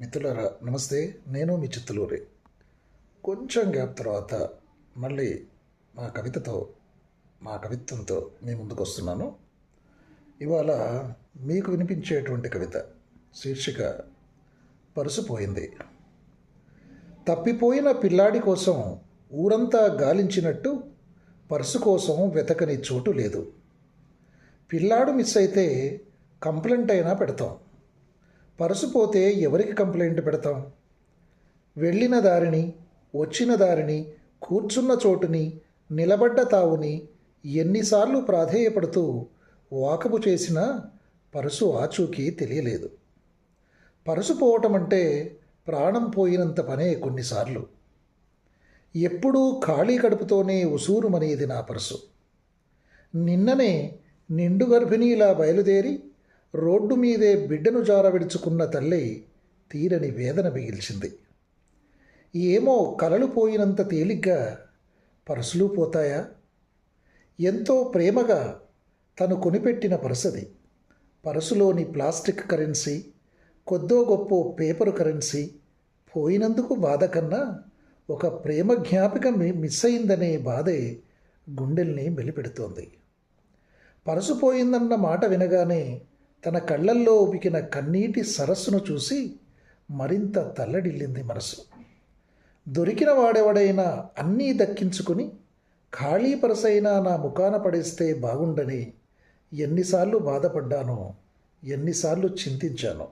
మిత్రులారా నమస్తే. నేను మీ చిత్తలూరి. కొంచెం గ్యాప్ తర్వాత మళ్ళీ మా కవితతో మా కవిత్వంతో మీ ముందుకు వస్తున్నాను. ఇవాళ మీకు వినిపించేటువంటి కవిత శీర్షిక పరుసుపోయింది తప్పిపోయిన పిల్లాడి కోసం ఊరంతా గాలించినట్టు పర్సు కోసం వెతకని చోటు లేదు. పిల్లాడు మిస్ అయితే కంప్లైంట్ అయినా పెడతాం. పర్సు పోతే ఎవరికి కంప్లైంట్ పెడతాం? వెళ్ళిన దారిని వచ్చిన దారిని కూర్చున్న చోటుని నిలబడ్డ తావుని ఎన్నిసార్లు ప్రాధేయపడుతూ వాకపు చేసినా పరుసు ఆచూకీ తెలియలేదు. పరుసు పోవటం అంటే ప్రాణం పోయినంత పనే కొన్నిసార్లు. ఎప్పుడూ ఖాళీ కడుపుతోనే ఉసూరుమనేది నా పరుసు. నిన్ననే నిండు గర్భిణీలా బయలుదేరి రోడ్డు మీదే బిడ్డను జారవిడుచుకున్న తల్లి తీరని వేదన మిగిల్చింది. ఏమో కలలు పోయినంత తేలిగ్గా పరుసులు పోతాయా? ఎంతో ప్రేమగా తను కొనిపెట్టిన పరుసది. పరుసులోని ప్లాస్టిక్ కరెన్సీ కొద్దో గొప్ప పేపరు కరెన్సీ పోయినందుకు బాధ కన్నా ఒక ప్రేమ జ్ఞాపిక మి- మిస్ అయిందనే బాధే గుండెల్ని మెలిపెడుతోంది. పరుసు పోయిందన్న మాట వినగానే తన కళ్ళల్లో ఉపికిన కన్నీటి సరస్సును చూసి మరింత తల్లడిల్లింది మనసు. దొరికిన వాడెవడైనా అన్నీ దక్కించుకుని ఖాళీ పరసైనా నా ముఖాన పడేస్తే బాగుండని ఎన్నిసార్లు బాధపడ్డానో ఎన్నిసార్లు చింతించాను.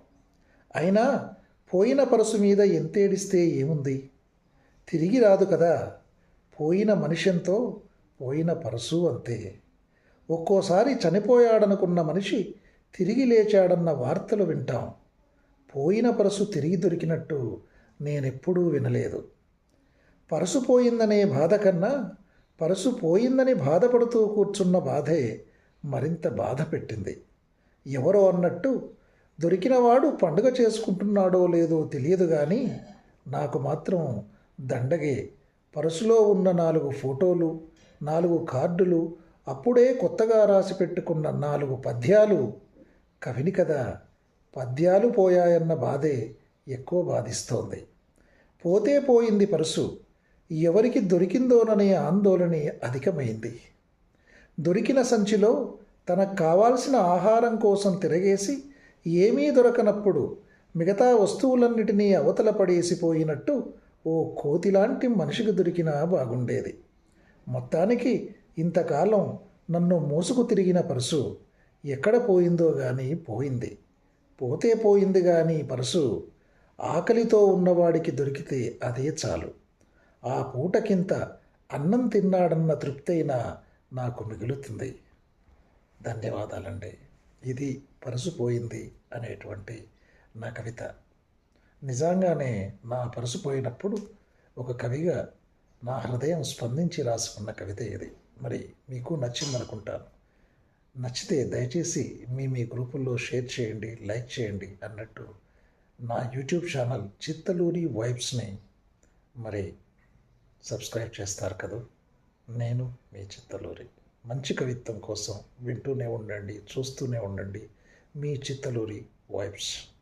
అయినా పోయిన పరసు మీద ఎంతేడిస్తే ఏముంది? తిరిగి రాదు కదా. పోయిన మనిషంతో పోయిన పరసు అంతే. ఒక్కోసారి చనిపోయాడనుకున్న మనిషి తిరిగి లేచాడన్న వార్తలు వింటాం. పోయిన పరసు తిరిగి దొరికినట్టు నేనెప్పుడూ వినలేదు. పరసు పోయిందనే బాధ కన్నా పరసు పోయిందని బాధపడుతూ కూర్చున్న బాధే మరింత బాధ పెట్టింది. ఎవరో అన్నట్టు దొరికినవాడు పండుగ చేసుకుంటున్నాడో లేదో తెలియదు కానీ నాకు మాత్రం దండగే. పరసులో ఉన్న నాలుగు ఫోటోలు నాలుగు కార్డులు అప్పుడే కొత్తగా రాసి పెట్టుకున్న నాలుగు పద్యాలు కవిని కదా. పద్యాలు పోయాయన్న బాధే ఎక్కువ బాధిస్తోంది. పోతే పోయింది పరుసు. ఎవరికి దొరికిందోననే ఆందోళన అధికమైంది. దొరికిన సంచిలో తనకు కావాల్సిన ఆహారం కోసం తిరగేసి ఏమీ దొరకనప్పుడు మిగతా వస్తువులన్నిటినీ అవతల పడేసిపోయినట్టు ఓ కోతిలాంటి మనిషికి దొరికినా బాగుండేది. మొత్తానికి ఇంతకాలం నన్ను మోసుకు తిరిగిన పరుసు ఎక్కడ పోయిందో కానీ పోయింది. పోతే పోయింది కానీ పరుసు ఆకలితో ఉన్నవాడికి దొరికితే అదే చాలు. ఆ పూటకింత అన్నం తిన్నాడన్న తృప్తైనా నాకు మిగులుతుంది. ధన్యవాదాలండి. ఇది పరుసు పోయింది అనేటువంటి నా కవిత. నిజంగానే నా పరుసు పోయినప్పుడు ఒక కవిగా నా హృదయం స్పందించి రాసుకున్న కవిత ఇది మరి మీకు నచ్చిందనుకుంటాను. నచ్చితే దయచేసి మీ మీ గ్రూపుల్లో షేర్ చేయండి లైక్ చేయండి అన్నట్టు నా యూట్యూబ్ ఛానల్ చిత్తలూరి వైబ్స్ని మరి సబ్స్క్రైబ్ చేస్తారు కదా? నేను మీ చిత్తలూరి. మంచి కవిత్వం కోసం వింటూనే ఉండండి చూస్తూనే ఉండండి మీ చిత్తలూరి వైబ్స్.